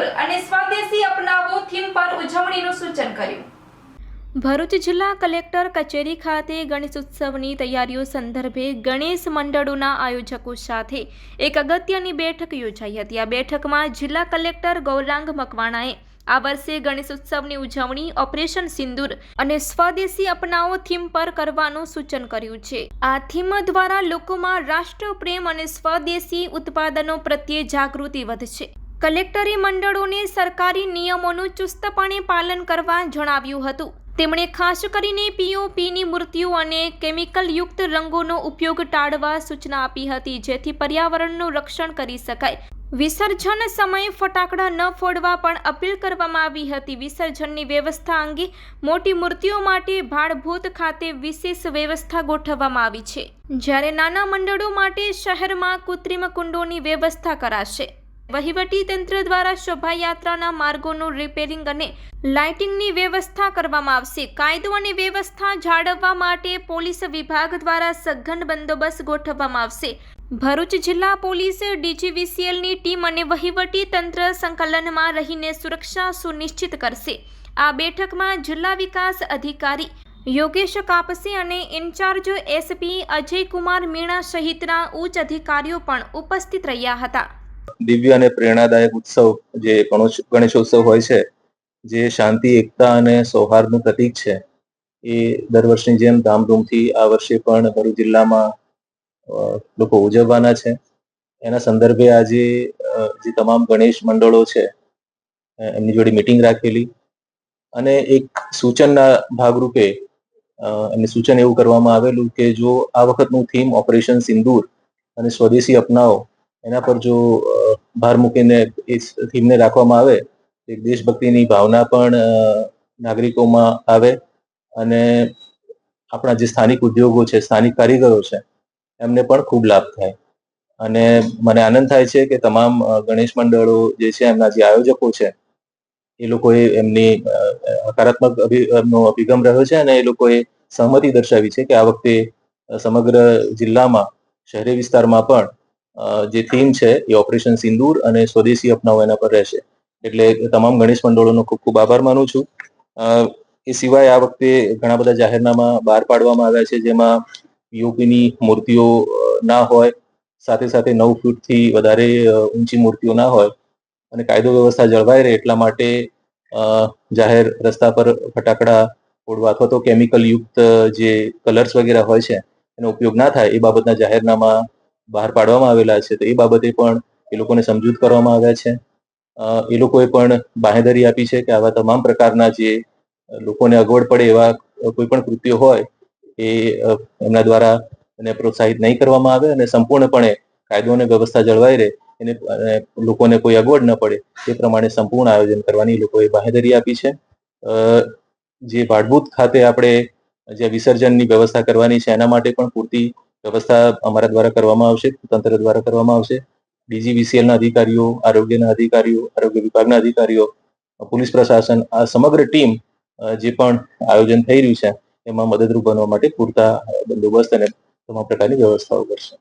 મજૂર અને સ્વદેશી અપનાવો થીમ પર ઉજવણીનું સૂચન કર્યું. ભરૂચ જિલ્લા કલેક્ટર કચેરી ખાતે ગણેશ ઉત્સવની તૈયારીઓ સંદર્ભે ગણેશ મંડળોના આયોજકો સાથે એક અગત્યની બેઠક યોજાઈ હતી. આ બેઠકમાં જિલ્લા કલેક્ટર ગૌરાંગ મકવાણાએ આ વર્ષે ગણેશ ઉત્સવની ઉજવણી, ઓપરેશન સિંદૂર અને સ્વદેશી અપનાવો થીમ પર કરવાનું સૂચન કર્યું છે. આ થીમ દ્વારા લોકોમાં રાષ્ટ્રપ્રેમ અને સ્વદેશી ઉત્પાદનો પ્રત્યે જાગૃતિ વધશે. કલેક્ટરે મંડળોને સરકારી નિયમોનું ચુસ્તપણે પાલન કરવા જણાવ્યું હતું. તેમણે ખાસ કરીને પીઓપીની મૂર્તિઓ અને કેમિકલયુક્ત રંગોનો ઉપયોગ ટાળવા સૂચના આપી હતી, જેથી પર્યાવરણનું રક્ષણ કરી શકાય. વિસર્જન સમયે ફટાકડા ન ફોડવા પણ અપીલ કરવામાં આવી હતી. વિસર્જનની વ્યવસ્થા અંગે મોટી મૂર્તિઓ માટે ભાડભૂત ખાતે વિશેષ વ્યવસ્થા ગોઠવવામાં આવી છે. જ્યારે નાના મંડળો માટે શહેરમાં કૃત્રિમ કુંડોની વ્યવસ્થા કરાશે. વહીવટી તંત્ર દ્વારા શોભાયાત્રાના માર્ગોનું રિપેરિંગ અને લાઇટિંગની વ્યવસ્થા કરવામાં આવશે. કાયદો અને વ્યવસ્થા જાળવવા માટે પોલીસ વિભાગ દ્વારા સઘન બંદોબસ્ત ગોઠવવામાં આવશે. ભરૂચ જિલ્લા પોલીસ ડીજીવીસીએલની ટીમ અને વહીવટી તંત્ર સંકલનમાં રહીને સુરક્ષા સુનિશ્ચિત કરશે. આ બેઠકમાં જિલ્લા વિકાસ અધિકારી યોગેશ કાપસી અને ઇન્ચાર્જ એસપી અજયકુમાર મીણા સહિતના ઉચ્ચ અધિકારીઓ પણ ઉપસ્થિત રહ્યા હતા. દિવ્ય અને પ્રેરણાદાયક ઉત્સવ જે ગણેશોત્સવ હોય છે, જે શાંતિ, એકતા અને સૌહાર્દનું પ્રતીક છે. એ દર વર્ષની જેમ ધામધૂમથી આ વર્ષે પણ ભરૂચ જિલ્લામાં લોકો ઉજવવાના છે. એના સંદર્ભે આજે જે તમામ ગણેશ મંડળો છે એમની જોડે મિટિંગ રાખેલી. અને એક સૂચનના ભાગરૂપે એમને સૂચન એવું કરવામાં આવેલું કે જો આ વખતનું થીમ ઓપરેશન સિંદૂર અને સ્વદેશી અપનાવો એના પર જો ભાર મૂકીને એ થીમને રાખવામાં આવે એક દેશભક્તિની ભાવના પણ નાગરિકોમાં આવે અને આપણા જે સ્થાનિક ઉદ્યોગો છે, સ્થાનિક કારીગરો છે, એમને પણ ખૂબ લાભ થાય. અને મને આનંદ થાય છે કે તમામ ગણેશ મંડળો જે છે, એમના જે આયોજકો છે, એ લોકોએ એમની હકારાત્મક એમનો અભિગમ રહ્યો છે અને એ લોકોએ સહમતિ દર્શાવી છે કે આ વખતે સમગ્ર જિલ્લામાં, શહેરી વિસ્તારમાં પણ જે થીમ છે એ ઓપરેશન સિંદૂર અને સ્વદેશી અપનાવો એના પર રહેશે. એટલે તમામ ગણેશ મંડળોનો ખૂબ ખૂબ આભાર માનું છું. એ સિવાય આ વખતે ઘણા બધા જાહેરનામા બહાર પાડવામાં આવ્યા છે, જેમાં પીઓપીની મૂર્તિઓ ના હોય, સાથે સાથે નવ ફૂટથી વધારે ઊંચી મૂર્તિઓ ના હોય અને કાયદો વ્યવસ્થા જળવાઈ રહે એટલા માટે જાહેર રસ્તા પર ફટાકડા ફોડવા અથવા તો કેમિકલ યુક્ત જે કલર્સ વગેરે હોય છે, એનો ઉપયોગ ના થાય એ બાબતના જાહેરનામા બહાર પાડવામાં આવેલા છે. તો એ બાબતે પણ એ લોકોને સમજૂત કરવામાં આવ્યા છે. એ લોકોએ પણ બાંહેધરી આપી છે કે આવા તમામ પ્રકારના જે લોકોને અગવડ પડે એવા કોઈ પણ કૃત્યો હોય એ એમના દ્વારા એને પ્રોત્સાહિત નહીં કરવામાં આવે અને સંપૂર્ણપણે કાયદો અને વ્યવસ્થા જળવાઈ રહે એને લોકોને કોઈ અગવડ ન પડે તે પ્રમાણે સંપૂર્ણ આયોજન કરવાની લોકોએ બાંહેધરી આપી છે. જે ભાડભૂત ખાતે આપણે જે વિસર્જનની વ્યવસ્થા કરવાની છે એના માટે પણ પૂરતી વ્યવસ્થા અમારા દ્વારા કરવામાં આવશે તંત્ર દ્વારા કરવામાં આવશે. ડીજીવીસીએલના અધિકારીઓ, આરોગ્યના અધિકારીઓ, આરોગ્ય વિભાગના અધિકારીઓ, પોલીસ પ્રશાસન, આ સમગ્ર ટીમ જે પણ આયોજન થઈ રહ્યું છે, એમાં મદદરૂપ બનવા માટે પૂરતા બંદોબસ્ત અને તમામ પ્રકારની વ્યવસ્થાઓ કરશે.